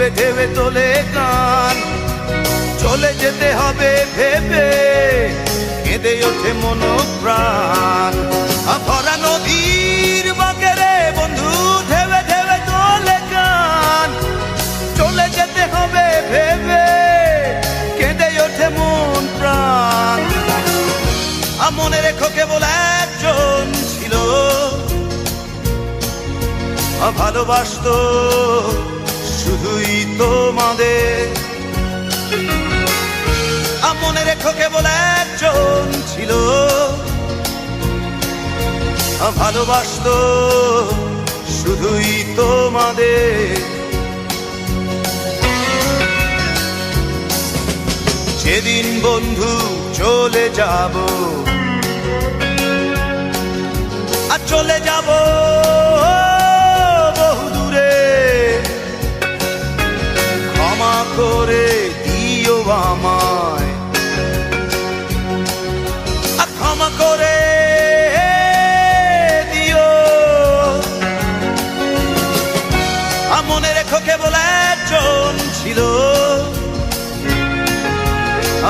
ঢেবে ঢেবে তোলে কান। চলে যেতে হবে ভেবে, কেঁদে ওঠে মন প্রাণ ভরা নদীর বাকেরে বন্ধু ঢেবে ঢেবে তোলে কান। চলে যেতে হবে ভেবে, কেঁদে ওঠে মন প্রাণ মনে রেখো কেবল একজন ছিল। ভালোবাসতো শুধুই তোমাদের। মনে রেখো কেবল একজন ছিল। ভালোবাসতো শুধুই তোমাদের। যেদিন বন্ধু চলে যাব, আর চলে যাব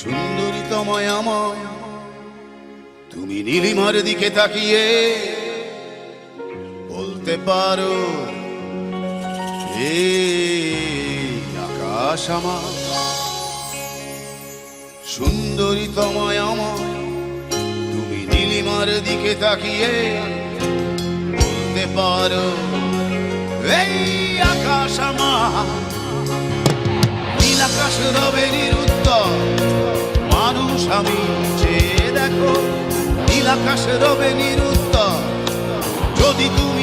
সুন্দরী তোমায় আমায় তুমি নীলিমার দিকে তাকিয়ে বলতে পারো, এ আকাশ আমার। সুন্দরী তোমায় আমায় তুমি নীলিমার দিকে তাকিয়ে বলতে পারো, এই আকাশ আমার। নীল আকাশ রবে নিরুত্তর। আমি চেয়ে দেখো নীল আকাশ রবে নিরুত্তর। যদি তুমি